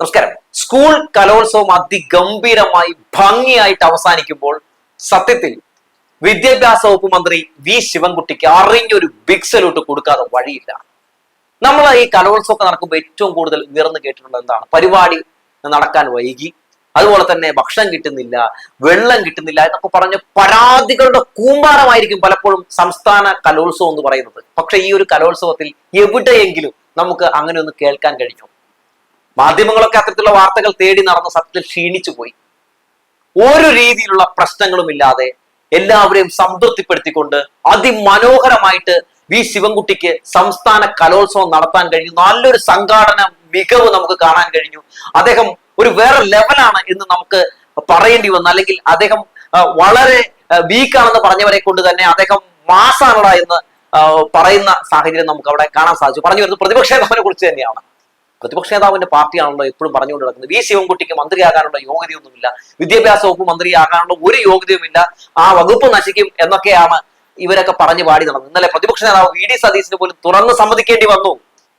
നമസ്കാരം. സ്കൂൾ കലോത്സവം അതിഗംഭീരമായി ഭംഗിയായിട്ട് അവസാനിക്കുമ്പോൾ സത്യത്തിൽ വിദ്യാഭ്യാസ വകുപ്പ് മന്ത്രി വി ശിവൻകുട്ടിക്ക് അറിഞ്ഞൊരു ബിഗ് സല്യൂട്ട് കൊടുക്കാതെ വഴിയില്ല. നമ്മൾ ഈ കലോത്സവമൊക്കെ നടക്കുമ്പോൾ ഏറ്റവും കൂടുതൽ ഉയർന്നു കേട്ടിട്ടുള്ളത് എന്താണ്? പരിപാടി നടക്കാൻ വൈകി. അതുപോലെ തന്നെ ഭക്ഷണം കിട്ടുന്നില്ല വെള്ളം കിട്ടുന്നില്ല എന്നൊക്കെ പറഞ്ഞ പരാതികളുടെ കൂമ്പാരമായിരിക്കും പലപ്പോഴും സംസ്ഥാന കലോത്സവം എന്ന് പറയുന്നത്. പക്ഷെ ഈ ഒരു കലോത്സവത്തിൽ എവിടെയെങ്കിലും നമുക്ക് അങ്ങനെ ഒന്ന് കേൾക്കാൻ കഴിഞ്ഞു? മാധ്യമങ്ങളൊക്കെ അത്തരത്തിലുള്ള വാർത്തകൾ തേടി നടന്ന് സത്യത്തിൽ ക്ഷീണിച്ചു പോയി. ഒരു രീതിയിലുള്ള പ്രശ്നങ്ങളും ഇല്ലാതെ എല്ലാവരെയും സംതൃപ്തിപ്പെടുത്തിക്കൊണ്ട് അതിമനോഹരമായിട്ട് വി ശിവൻകുട്ടിക്ക് സംസ്ഥാന കലോത്സവം നടത്താൻ കഴിഞ്ഞു. നല്ലൊരു സംഘാടന മികവ് നമുക്ക് കാണാൻ കഴിഞ്ഞു. അദ്ദേഹം ഒരു വേറെ ലെവലാണ് എന്ന് നമുക്ക് പറയേണ്ടി വന്നു. അല്ലെങ്കിൽ അദ്ദേഹം വളരെ വീക്കാണെന്ന് പറഞ്ഞവരെ കൊണ്ട് തന്നെ അദ്ദേഹം മാസാണട എന്ന് പറയുന്ന സാഹചര്യം നമുക്ക് അവിടെ കാണാൻ സാധിച്ചു. പറഞ്ഞു വരുന്നത് പ്രതിപക്ഷ നേതാവിനെ കുറിച്ച് തന്നെയാണ്. പ്രതിപക്ഷ നേതാവിന്റെ പാർട്ടിയാണല്ലോ എപ്പോഴും പറഞ്ഞുകൊണ്ട് നടക്കുന്നത്. വി ശിവൻകുട്ടിക്ക് മന്ത്രിയാകാനുള്ള യോഗ്യതയൊന്നുമില്ല. വിദ്യാഭ്യാസ വകുപ്പ് മന്ത്രിയാകാനുള്ള ഒരു യോഗ്യതയുമില്ല. ആ വകുപ്പ് നശിക്കും എന്നൊക്കെയാണ് ഇവരൊക്കെ പറഞ്ഞു പാടി നടന്നത്. ഇന്നലെ പ്രതിപക്ഷ നേതാവ് വി ഡി സതീശിന് പോലും തുറന്ന് സമ്മതിക്കേണ്ടി വന്നു.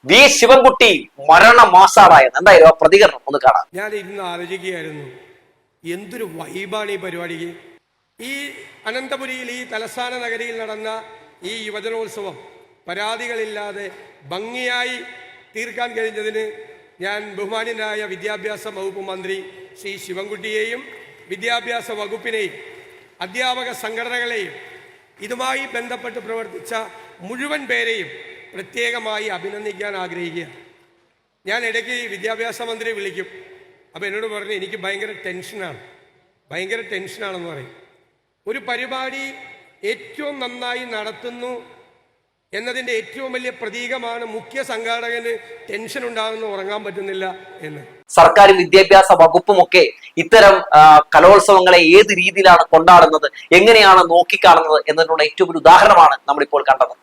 വി ശിവൻകുട്ടി മരണ മാസാറായെന്ന് എന്തായാലും ആ പ്രതികരണം ഒന്ന് കാണാം. ഞാൻ ഇരുന്ന് ആലോചിക്കുകയായിരുന്നു. എന്തൊരു വൈബാണ് ഈ പരിപാടിക്ക്? ഈ അനന്തപുരിയിൽ ഈ തലസ്ഥാന നഗരിയിൽ നടന്ന ഈ യുവജനോത്സവം പരാതികളില്ലാതെ ഭംഗിയായി തീർക്കാൻ കഴിഞ്ഞതിന് ഞാൻ ബഹുമാന്യനായ വിദ്യാഭ്യാസ വകുപ്പ് മന്ത്രി ശ്രീ ശിവൻകുട്ടിയെയും വിദ്യാഭ്യാസ വകുപ്പിനെയും അധ്യാപക സംഘടനകളെയും ഇതുമായി ബന്ധപ്പെട്ട് പ്രവർത്തിച്ച മുഴുവൻ പേരെയും പ്രത്യേകമായി അഭിനന്ദിക്കാൻ ആഗ്രഹിക്കുകയാണ്. ഞാൻ ഇടയ്ക്ക് വിദ്യാഭ്യാസ മന്ത്രി വിളിക്കും. അപ്പോൾ എന്നോട് പറഞ്ഞു എനിക്ക് ഭയങ്കര ടെൻഷനാണ്. ഭയങ്കര ടെൻഷനാണെന്ന് പറയും. ഒരു പരിപാടി ഏറ്റവും നന്നായി നടത്തുന്നു എന്നതിന്റെ ഏറ്റവും വലിയ പ്രതീകമാണ് മുഖ്യ സംഘാടകന് ടെൻഷൻ ഉണ്ടാകുന്ന ഉറങ്ങാൻ പറ്റുന്നില്ല എന്ന്. സർക്കാർ വിദ്യാഭ്യാസ വകുപ്പുമൊക്കെ ഇത്തരം കലോത്സവങ്ങളെ ഏത് രീതിയിലാണ് കൊണ്ടാടുന്നത് എങ്ങനെയാണ് നോക്കിക്കാണുന്നത് എന്നതിനുള്ള ഏറ്റവും ഒരു ഉദാഹരണമാണ് നമ്മളിപ്പോൾ കണ്ടത്.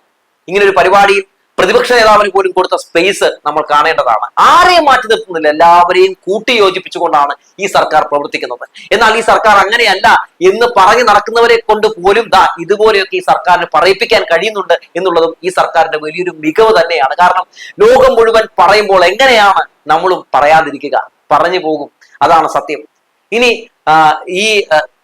ഇങ്ങനെ ഒരു പരിപാടിയിൽ പ്രതിപക്ഷ നേതാവിന് പോലും കൊടുത്ത സ്പേസ് നമ്മൾ കാണേണ്ടതാണ്. ആരെയും മാറ്റി നിർത്തുന്നില്ല. എല്ലാവരെയും കൂട്ടി യോജിപ്പിച്ചുകൊണ്ടാണ് ഈ സർക്കാർ പ്രവർത്തിക്കുന്നത്. എന്നാൽ ഈ സർക്കാർ അങ്ങനെയല്ല. എന്ന് പറഞ്ഞു നടക്കുന്നവരെ കൊണ്ട് പോലും ദാ ഇതുപോലെയൊക്കെ ഈ സർക്കാരിന് പറയിപ്പിക്കാൻ കഴിയുന്നുണ്ട് എന്നുള്ളതും ഈ സർക്കാരിന്റെ വലിയൊരു മികവ് തന്നെയാണ്. കാരണം ലോകം മുഴുവൻ പറയുമ്പോൾ എങ്ങനെയാണ് നമ്മളും പറയാതിരിക്കുക? പറഞ്ഞു പോകും. അതാണ് സത്യം. ഇനി ഈ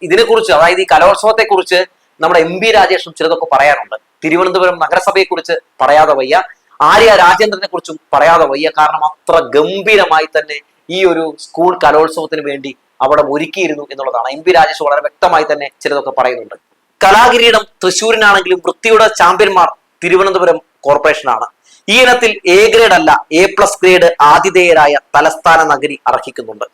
ഇതിനെക്കുറിച്ച് അതായത് ഈ കലോത്സവത്തെക്കുറിച്ച് നമ്മുടെ എം പി രാജേഷും ചിലതൊക്കെ പറയാനുണ്ട്. തിരുവനന്തപുരം നഗരസഭയെ കുറിച്ച് പറയാതെ വയ്യ. ആര്യ രാജേന്ദ്രനെ കുറിച്ചും പറയാതെ വയ്യ. കാരണം അത്ര ഗംഭീരമായി തന്നെ ഈ ഒരു സ്കൂൾ കലോത്സവത്തിന് വേണ്ടി അവിടെ ഒരുക്കിയിരുന്നു എന്നുള്ളതാണ്. എം പി രാജേഷ് വളരെ വ്യക്തമായി തന്നെ ചിലതൊക്കെ പറയുന്നുണ്ട്. കലാകിരീടം തൃശ്ശൂരിനാണെങ്കിലും വൃത്തിയുടെ ചാമ്പ്യന്മാർ തിരുവനന്തപുരം കോർപ്പറേഷനാണ്. ഈ ഇനത്തിൽ എ ഗ്രേഡ് അല്ല എ പ്ലസ് ഗ്രേഡ് ആതിഥേയരായ തലസ്ഥാന നഗരി അർഹിക്കുന്നുണ്ട്.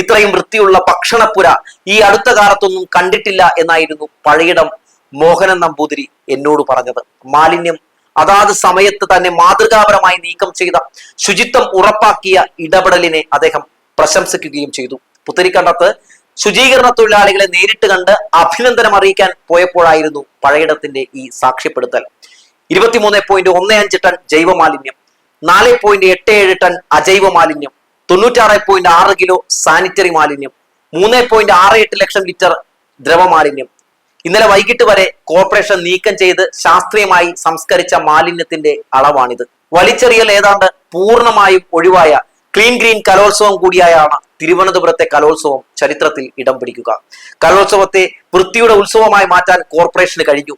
ഇത്രയും വൃത്തിയുള്ള ഭക്ഷണപ്പുര ഈ അടുത്ത കാലത്തൊന്നും കണ്ടിട്ടില്ല എന്നായിരുന്നു പഴയിടം മോഹനൻ നമ്പൂതിരി എന്നോട് പറഞ്ഞത്. മാലിന്യം അതാത് സമയത്ത് തന്നെ മാതൃകാപരമായി നീക്കം ചെയ്ത ശുചിത്വം ഉറപ്പാക്കിയ ഇടപെടലിനെ അദ്ദേഹം പ്രശംസിക്കുകയും ചെയ്തു. പുത്തരിക്കണ്ടത്ത് ശുചീകരണ തൊഴിലാളികളെ നേരിട്ട് കണ്ട് അഭിനന്ദനം അറിയിക്കാൻ പോയപ്പോഴായിരുന്നു പഴയിടത്തിന്റെ ഈ സാക്ഷ്യപ്പെടുത്തൽ. ഇരുപത്തിമൂന്ന് പോയിന്റ് ഒന്ന് അഞ്ച് ടൺ ജൈവ മാലിന്യം നാല് പോയിന്റ് എട്ട് ഏഴ് ടൺ അജൈവ മാലിന്യം തൊണ്ണൂറ്റാറ് പോയിന്റ് ആറ് കിലോ സാനിറ്ററി മാലിന്യം മൂന്ന് പോയിന്റ് ആറ് എട്ട് ലക്ഷം ലിറ്റർ ദ്രവമാലിന്യം ഇന്നലെ വൈകിട്ട് വരെ കോർപ്പറേഷൻ നീക്കം ചെയ്ത് ശാസ്ത്രീയമായി സംസ്കരിച്ച മാലിന്യത്തിന്റെ അളവാണിത്. വലിച്ചെറിയൽ ഏതാണ്ട് പൂർണമായും ഒഴിവായ ക്ലീൻ ഗ്രീൻ കലോത്സവം കൂടിയായാണ് തിരുവനന്തപുരത്തെ കലോത്സവം ചരിത്രത്തിൽ ഇടം പിടിക്കുക. കലോത്സവത്തെ വൃത്തിയുടെ ഉത്സവമായി മാറ്റാൻ കോർപ്പറേഷന് കഴിഞ്ഞു.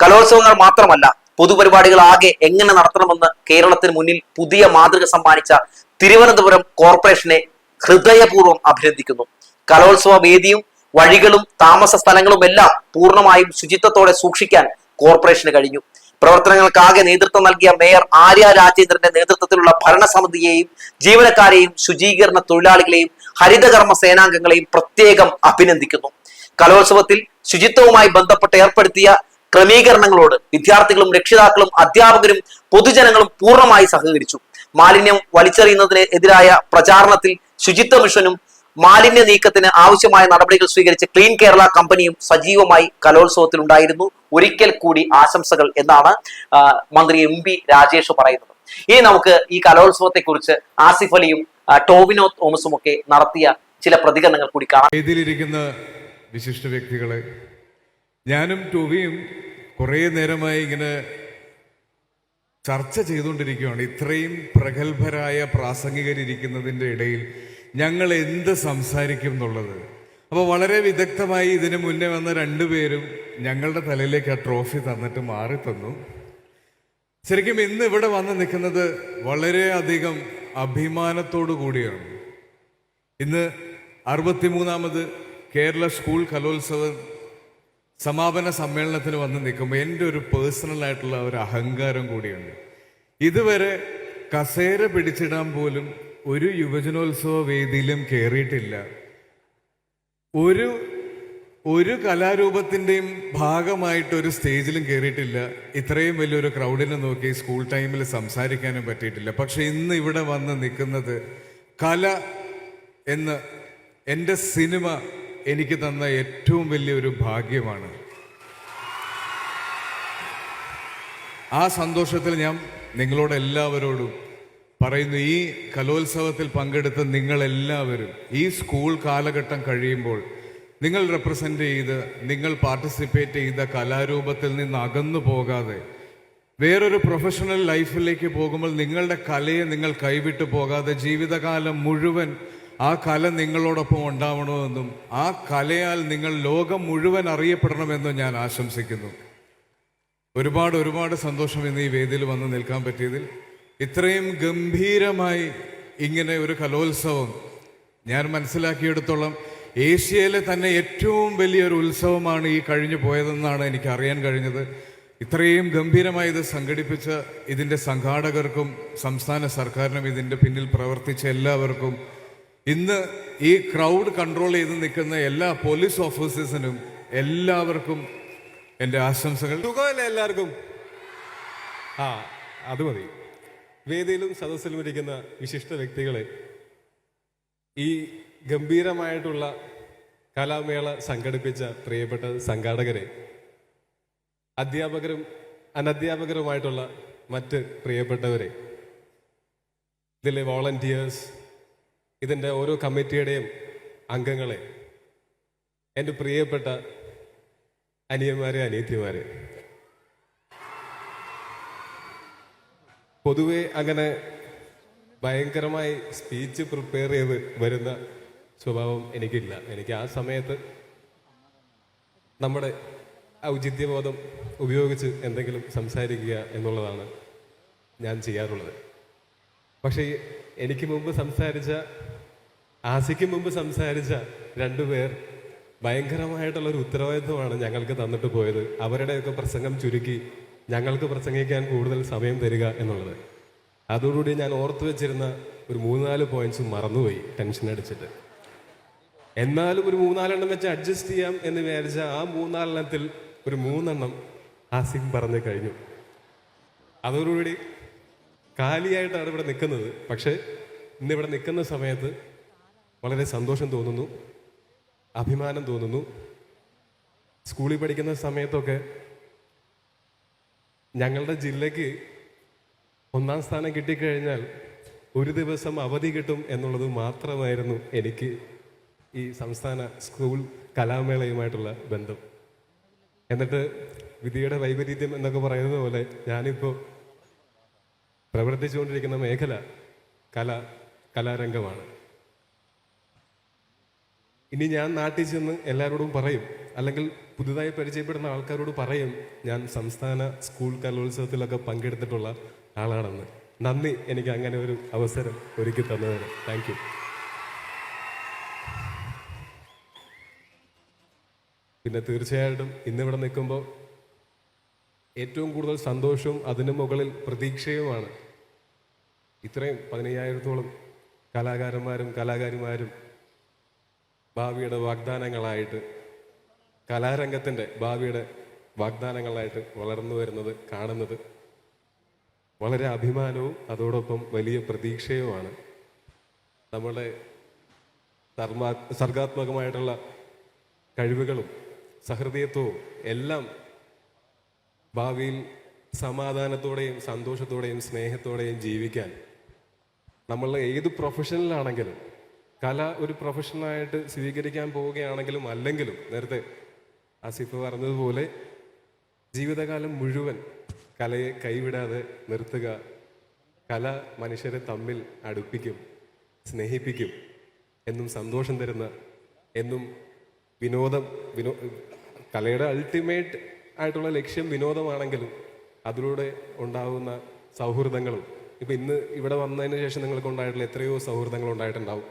കലോത്സവങ്ങൾ മാത്രമല്ല പൊതുപരിപാടികൾ ആകെ എങ്ങനെ നടത്തണമെന്ന് കേരളത്തിന് മുന്നിൽ പുതിയ മാതൃക സമ്മാനിച്ച തിരുവനന്തപുരം കോർപ്പറേഷനെ ഹൃദയപൂർവം അഭിനന്ദിക്കുന്നു. കലോത്സവ വേദിയും വഴികളും താമസ സ്ഥലങ്ങളും എല്ലാം പൂർണമായും ശുചിത്വത്തോടെ സൂക്ഷിക്കാൻ കോർപ്പറേഷന് കഴിഞ്ഞു. പ്രവർത്തനങ്ങൾക്കാകെ നേതൃത്വം നൽകിയ മേയർ ആര്യ രാജേന്ദ്രന്റെ നേതൃത്വത്തിലുള്ള ഭരണസമിതിയെയും ജീവനക്കാരെയും ശുചീകരണ തൊഴിലാളികളെയും ഹരിതകർമ്മ സേനാംഗങ്ങളെയും പ്രത്യേകം അഭിനന്ദിക്കുന്നു. കലോത്സവത്തിൽ ശുചിത്വവുമായി ബന്ധപ്പെട്ട് ഏർപ്പെടുത്തിയ ക്രമീകരണങ്ങളോട് വിദ്യാർത്ഥികളും രക്ഷിതാക്കളും അധ്യാപകരും പൊതുജനങ്ങളും പൂർണമായി സഹകരിച്ചു. മാലിന്യം വലിച്ചെറിയുന്നതിനെതിരായ പ്രചാരണത്തിൽ ശുചിത്വ മിഷനും മാലിന്യ നീക്കത്തിന് ആവശ്യമായ നടപടികൾ സ്വീകരിച്ച ക്ലീൻ കേരള കമ്പനിയും സജീവമായി കലോത്സവത്തിൽ ഉണ്ടായിരുന്നു ഒരിക്കൽ കൂടി ആശംസകൾ എന്നാണ് മന്ത്രി എം പി രാജേഷ് പറയുന്നത്. ഇനി നമുക്ക് ഈ കലോത്സവത്തെ കുറിച്ച് ആസിഫ് അലിയും ടോവിനോ തോമസും ഒക്കെ നടത്തിയ ചില പ്രതികരണങ്ങൾ കൂടി കാണാം. ഇതിലിരിക്കുന്ന വിശിഷ്ട വ്യക്തികളെ ഞാനും ടോവിയും കുറേ നേരമായി ഇങ്ങനെ ചർച്ച ചെയ്തുകൊണ്ടിരിക്കുകയാണ്. ഇത്രയും പ്രഗത്ഭരായ പ്രാസംഗികരിക്കുന്നതിന്റെ ഇടയിൽ ഞങ്ങൾ എന്ത് സംസാരിക്കും എന്നുള്ളത്. അപ്പോൾ വളരെ വിദഗ്ധമായി ഇതിനു മുന്നേ വന്ന രണ്ടുപേരും ഞങ്ങളുടെ തലയിലേക്ക് ആ ട്രോഫി തന്നിട്ട് മാറി തന്നു. ശരിക്കും ഇന്ന് ഇവിടെ വന്ന് നിൽക്കുന്നത് വളരെയധികം അഭിമാനത്തോടു കൂടിയാണ്. ഇന്ന് അറുപത്തിമൂന്നാമത് കേരള സ്കൂൾ കലോത്സവ സമാപന സമ്മേളനത്തിന് വന്ന് നിൽക്കുമ്പോൾ എന്റെ ഒരു പേഴ്സണൽ ആയിട്ടുള്ള ഒരു അഹങ്കാരം കൂടിയുണ്ട്. ഇതുവരെ കസേര പിടിച്ചിടാൻ പോലും ഒരു യുവജനോത്സവ വേദിയിലും കയറിയിട്ടില്ല ഒരു ഒരു കലാരൂപത്തിന്റെയും ഭാഗമായിട്ട് ഒരു സ്റ്റേജിലും കയറിയിട്ടില്ല ഇത്രയും വലിയൊരു ക്രൗഡിനെ നോക്കി സ്കൂൾ ടൈമിൽ സംസാരിക്കാനും പറ്റിയിട്ടില്ല. പക്ഷെ ഇന്ന് ഇവിടെ വന്ന് നിൽക്കുന്നത് കല എന്ന് എന്റെ സിനിമ എനിക്ക് തന്ന ഏറ്റവും വലിയൊരു ഭാഗ്യമാണ്. ആ സന്തോഷത്തിൽ ഞാൻ നിങ്ങളോട് എല്ലാവരോടും പറയുന്നു ഈ കലോത്സവത്തിൽ പങ്കെടുത്ത നിങ്ങളെല്ലാവരും ഈ സ്കൂൾ കാലഘട്ടം കഴിയുമ്പോൾ നിങ്ങൾ റെപ്രസെന്റ് ചെയ്ത് നിങ്ങൾ പാർട്ടിസിപ്പേറ്റ് ചെയ്ത കലാരൂപത്തിൽ നിന്ന് അകന്നു പോകാതെ വേറൊരു പ്രൊഫഷണൽ ലൈഫിലേക്ക് പോകുമ്പോൾ നിങ്ങളുടെ കലയെ നിങ്ങൾ കൈവിട്ടു പോകാതെ ജീവിതകാലം മുഴുവൻ ആ കല നിങ്ങളോടൊപ്പം ഉണ്ടാവണമെന്നും ആ കലയാൽ നിങ്ങൾ ലോകം മുഴുവൻ അറിയപ്പെടണമെന്നും ഞാൻ ആശംസിക്കുന്നു. ഒരുപാട് ഒരുപാട് സന്തോഷം ഇന്ന് ഈ വേദിയിൽ വന്ന് നിൽക്കാൻ പറ്റിയതിൽ. ഇത്രയും ഗംഭീരമായി ഇങ്ങനെ ഒരു കലോത്സവം ഞാൻ മനസ്സിലാക്കിയെടുത്തോളം ഏഷ്യയിലെ തന്നെ ഏറ്റവും വലിയൊരു ഉത്സവമാണ് ഈ കഴിഞ്ഞു പോയതെന്നാണ് എനിക്ക് അറിയാൻ കഴിഞ്ഞത്. ഇത്രയും ഗംഭീരമായി ഇത് സംഘടിപ്പിച്ച ഇതിന്റെ സംഘാടകർക്കും സംസ്ഥാന സർക്കാരിനും ഇതിന്റെ പിന്നിൽ പ്രവർത്തിച്ച എല്ലാവർക്കും ഇന്ന് ഈ ക്രൗഡ് കൺട്രോൾ ചെയ്ത് നിൽക്കുന്ന എല്ലാ പോലീസ് ഓഫീസേഴ്സിനും എല്ലാവർക്കും എന്റെ ആശംസകൾ. സുഖമല്ലേ എല്ലാവർക്കും? ആ അത് മതി. വേദിയിലും സദസ്സിലും ഇരിക്കുന്ന വിശിഷ്ട വ്യക്തികളെ ഈ ഗംഭീരമായിട്ടുള്ള കലാമേള സംഘടിപ്പിച്ച പ്രിയപ്പെട്ട സംഘാടകരെ അധ്യാപകരും അനധ്യാപകരുമായിട്ടുള്ള മറ്റ് പ്രിയപ്പെട്ടവരെ ഇതിലെ വോളണ്ടിയേഴ്സ് ഇതിന്റെ ഓരോ കമ്മിറ്റിയുടെയും അംഗങ്ങളെ എന്റെ പ്രിയപ്പെട്ട അനിയന്മാരെ അനിയത്തിമാരെ പൊതുവെ അങ്ങനെ ഭയങ്കരമായി സ്പീച്ച് പ്രിപ്പയർ ചെയ്ത് വരുന്ന സ്വഭാവം എനിക്കില്ല. എനിക്ക് ആ സമയത്ത് നമ്മുടെ ഔചിത്യബോധം ഉപയോഗിച്ച് എന്തെങ്കിലും സംസാരിക്കുക എന്നുള്ളതാണ് ഞാൻ ചെയ്യാറുള്ളത്. പക്ഷേ എനിക്ക് മുമ്പ് സംസാരിച്ച ആസിക്ക് മുമ്പ് സംസാരിച്ച രണ്ടുപേർ ഭയങ്കരമായിട്ടുള്ളൊരു ഉത്തരവാദിത്വമാണ് ഞങ്ങൾക്ക് തന്നിട്ട് പോയത്. അവരുടെയൊക്കെ പ്രസംഗം ചുരുക്കി ഞങ്ങൾക്ക് പ്രസംഗിക്കാൻ കൂടുതൽ സമയം തരിക എന്നുള്ളത്. അതോടുകൂടി ഞാൻ ഓർത്തു വെച്ചിരുന്ന ഒരു മൂന്നാൽ പോയിന്റ്സ് മറന്നുപോയി ടെൻഷൻ അടിച്ചിട്ട്. എന്നാലും ഒരു മൂന്നാലെണ്ണം വെച്ച് അഡ്ജസ്റ്റ് ചെയ്യാം എന്ന് വിചാരിച്ച ആ മൂന്നാലെണ്ണത്തിൽ ഒരു മൂന്നെണ്ണം ആസിഫ് പറഞ്ഞു കഴിഞ്ഞു. അതോടുകൂടി കാലിയായിട്ടാണ് ഇവിടെ നിൽക്കുന്നത്. പക്ഷേ ഇന്നിവിടെ നിൽക്കുന്ന സമയത്ത് വളരെ സന്തോഷം തോന്നുന്നു അഭിമാനം തോന്നുന്നു. സ്കൂളിൽ പഠിക്കുന്ന സമയത്തൊക്കെ ഞങ്ങളുടെ ജില്ലയ്ക്ക് ഒന്നാം സ്ഥാനം കിട്ടിക്കഴിഞ്ഞാൽ ഒരു ദിവസം അവധി കിട്ടും എന്നുള്ളത് മാത്രമായിരുന്നു എനിക്ക് ഈ സംസ്ഥാന സ്കൂൾ കലാമേളയുമായിട്ടുള്ള ബന്ധം. എന്നിട്ട് വിധിയുടെ വൈപരീത്യം എന്നൊക്കെ പറയുന്നത് പോലെ ഞാനിപ്പോൾ പ്രവർത്തിച്ചുകൊണ്ടിരിക്കുന്ന മേഖല കല കലാരംഗമാണ്. ഇനി ഞാൻ നാട്ടിൽ ചെന്ന് എല്ലാവരോടും പറയും അല്ലെങ്കിൽ പുതുതായി പരിചയപ്പെടുന്ന ആൾക്കാരോട് പറയും ഞാൻ സംസ്ഥാന സ്കൂൾ കലോത്സവത്തിലൊക്കെ പങ്കെടുത്തിട്ടുള്ള ആളാണെന്ന്. നന്ദി എനിക്ക് അങ്ങനെ ഒരു അവസരം ഒരുക്കി തന്നതിന്. താങ്ക് യു പിന്നെ തീർച്ചയായിട്ടും ഇന്നിവിടെ നിൽക്കുമ്പോൾ ഏറ്റവും കൂടുതൽ സന്തോഷവും അതിനു മുകളിൽ പ്രതീക്ഷയുമാണ്. ഇത്രയും പതിനയ്യായിരത്തോളം കലാകാരന്മാരും കലാകാരിമാരും ഭാവിയുടെ വാഗ്ദാനങ്ങളായിട്ട് കലാരംഗത്തിന്റെ ഭാവിയുടെ വാഗ്ദാനങ്ങളായിട്ട് വളർന്നു വരുന്നത് കാണുന്നത് വളരെ അഭിമാനവും അതോടൊപ്പം വലിയ പ്രതീക്ഷയുമാണ്. നമ്മുടെ സർമാ സർഗാത്മകമായിട്ടുള്ള കഴിവുകളും സഹൃദയത്വവും എല്ലാം ഭാവിയിൽ സമാധാനത്തോടെയും സന്തോഷത്തോടെയും സ്നേഹത്തോടെയും ജീവിക്കാൻ നമ്മൾ ഏത് പ്രൊഫഷനിലാണെങ്കിലും കല ഒരു പ്രൊഫഷനായിട്ട് സ്വീകരിക്കാൻ പോവുകയാണെങ്കിലും അല്ലെങ്കിലും നേരത്തെ ആസിഫ് പറഞ്ഞതുപോലെ ജീവിതകാലം മുഴുവൻ കലയെ കൈവിടാതെ നിർത്തുക കല മനുഷ്യരെ തമ്മിൽ അടുപ്പിക്കും സ്നേഹിപ്പിക്കും എന്നും സന്തോഷം തരുന്ന എന്നും വിനോദം വിനോ കലയുടെ അൾട്ടിമേറ്റ് ആയിട്ടുള്ള ലക്ഷ്യം വിനോദമാണെങ്കിലും അതിലൂടെ ഉണ്ടാകുന്ന സൗഹൃദങ്ങളും ഇപ്പം ഇന്ന് ഇവിടെ വന്നതിന് ശേഷം നിങ്ങൾക്ക് ഉണ്ടായിട്ടുള്ള എത്രയോ സൗഹൃദങ്ങൾ ഉണ്ടായിട്ടുണ്ടാവും.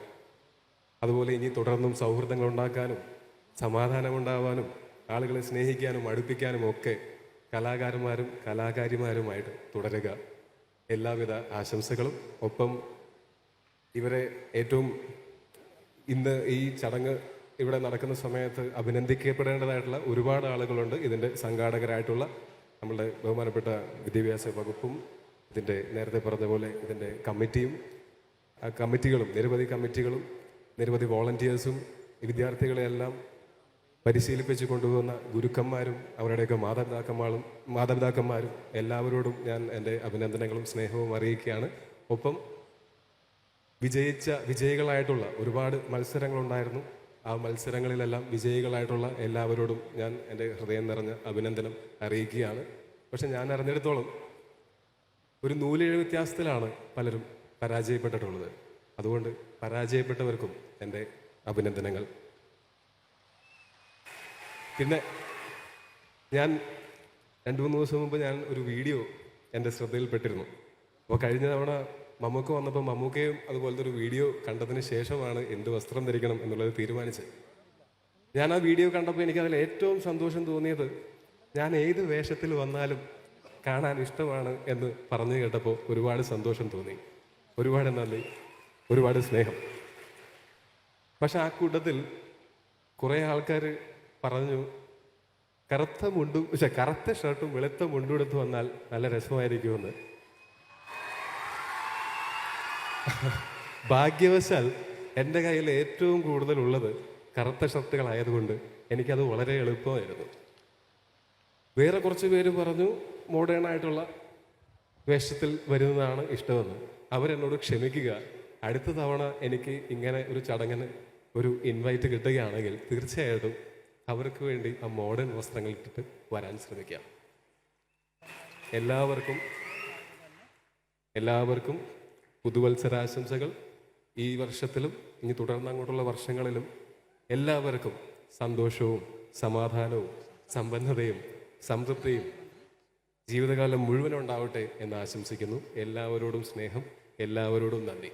അതുപോലെ ഇനി തുടർന്നും സൗഹൃദങ്ങൾ ഉണ്ടാക്കാനും സമാധാനം ഉണ്ടാവാനും ആളുകളെ സ്നേഹിക്കാനും അടുപ്പിക്കാനും ഒക്കെ കലാകാരന്മാരും കലാകാരിമാരുമായിട്ട് തുടരുക. എല്ലാവിധ ആശംസകളും. ഒപ്പം ഇവരെ ഏറ്റവും ഇന്ന് ഈ ചടങ്ങ് ഇവിടെ നടക്കുന്ന സമയത്ത് അഭിനന്ദിക്കപ്പെടേണ്ടതായിട്ടുള്ള ഒരുപാട് ആളുകളുണ്ട്. ഇതിന്റെ സംഘാടകരായിട്ടുള്ള നമ്മളുടെ ബഹുമാനപ്പെട്ട വിദ്യാഭ്യാസ വകുപ്പും ഇതിന്റെ നേരത്തെ പറഞ്ഞ പോലെ ഇതിന്റെ കമ്മിറ്റിയും കമ്മിറ്റികളും നിരവധി കമ്മിറ്റികളും നിരവധി വോളണ്ടിയേഴ്സും വിദ്യാർത്ഥികളെയെല്ലാം പരിശീലിപ്പിച്ച് കൊണ്ടുപോകുന്ന ഗുരുക്കന്മാരും അവരുടെയൊക്കെ മാതാപിതാക്കന്മാരും മാതാപിതാക്കന്മാരും എല്ലാവരോടും ഞാൻ എന്റെ അഭിനന്ദനങ്ങളും സ്നേഹവും അറിയിക്കുകയാണ്. ഒപ്പം വിജയിച്ച വിജയികളായിട്ടുള്ള ഒരുപാട് മത്സരങ്ങളുണ്ടായിരുന്നു. ആ മത്സരങ്ങളിലെല്ലാം വിജയികളായിട്ടുള്ള എല്ലാവരോടും ഞാൻ എന്റെ ഹൃദയം നിറഞ്ഞ അഭിനന്ദനം അറിയിക്കുകയാണ്. പക്ഷെ ഞാൻ അറിഞ്ഞിടത്തോളം ഒരു നൂലിഴ വ്യത്യാസത്തിലാണ് പലരും പരാജയപ്പെട്ടിട്ടുള്ളത്. അതുകൊണ്ട് പരാജയപ്പെട്ടവർക്കും എന്റെ അഭിനന്ദനങ്ങൾ. പിന്നെ ഞാൻ രണ്ട് മൂന്ന് ദിവസം മുമ്പ് ഞാൻ ഒരു വീഡിയോ എന്റെ ശ്രദ്ധയിൽപ്പെട്ടിരുന്നു. അപ്പോൾ കഴിഞ്ഞ തവണ മമ്മൂക്ക വന്നപ്പോൾ മമ്മൂക്കയും അതുപോലത്തെ ഒരു വീഡിയോ കണ്ടതിന് ശേഷമാണ് എന്ത് വസ്ത്രം ധരിക്കണം എന്നുള്ളത് തീരുമാനിച്ചത്. ഞാൻ ആ വീഡിയോ കണ്ടപ്പോൾ എനിക്കതിൽ ഏറ്റവും സന്തോഷം തോന്നിയത് ഞാൻ ഏത് വേഷത്തിൽ വന്നാലും കാണാൻ ഇഷ്ടമാണ് എന്ന് പറഞ്ഞു കേട്ടപ്പോൾ ഒരുപാട് സന്തോഷം തോന്നി. ഒരുപാട് നന്ദി ഒരുപാട് സ്നേഹം. പക്ഷെ ആ കൂട്ടത്തിൽ കുറേ ആൾക്കാർ പറഞ്ഞു കറുത്ത മുണ്ടും പക്ഷെ കറുത്ത ഷർട്ടും വെളുത്ത മുണ്ടും എടുത്ത് വന്നാൽ നല്ല രസമായിരിക്കുമെന്ന്. ഭാഗ്യവശാൽ എന്റെ കയ്യിൽ ഏറ്റവും കൂടുതൽ ഉള്ളത് കറുത്ത ഷർട്ടുകളായതുകൊണ്ട് എനിക്കത് വളരെ എളുപ്പമായിരുന്നു. വേറെ കുറച്ച് പേര് പറഞ്ഞു മോഡേൺ ആയിട്ടുള്ള വേഷത്തിൽ വരുന്നതാണ് ഇഷ്ടമെന്ന്. അവരെന്നോട് ക്ഷമിക്കുക. അടുത്ത തവണ എനിക്ക് ഇങ്ങനെ ഒരു ചടങ്ങിന് ഒരു ഇൻവൈറ്റ് കിട്ടുകയാണെങ്കിൽ തീർച്ചയായിട്ടും അവർക്ക് വേണ്ടി ആ മോഡേൺ വസ്ത്രങ്ങൾ ഇട്ടിട്ട് വരാൻ ശ്രമിക്കാം. എല്ലാവർക്കും എല്ലാവർക്കും പുതുവത്സരാശംസകൾ. ഈ വർഷത്തിലും ഇനി തുടർന്ന് അങ്ങോട്ടുള്ള വർഷങ്ങളിലും എല്ലാവർക്കും സന്തോഷവും സമാധാനവും സമ്പന്നതയും സംതൃപ്തിയും ജീവിതകാലം മുഴുവൻ ഉണ്ടാവട്ടെ എന്ന് ആശംസിക്കുന്നു. എല്ലാവരോടും സ്നേഹം എല്ലാവരോടും നന്ദി.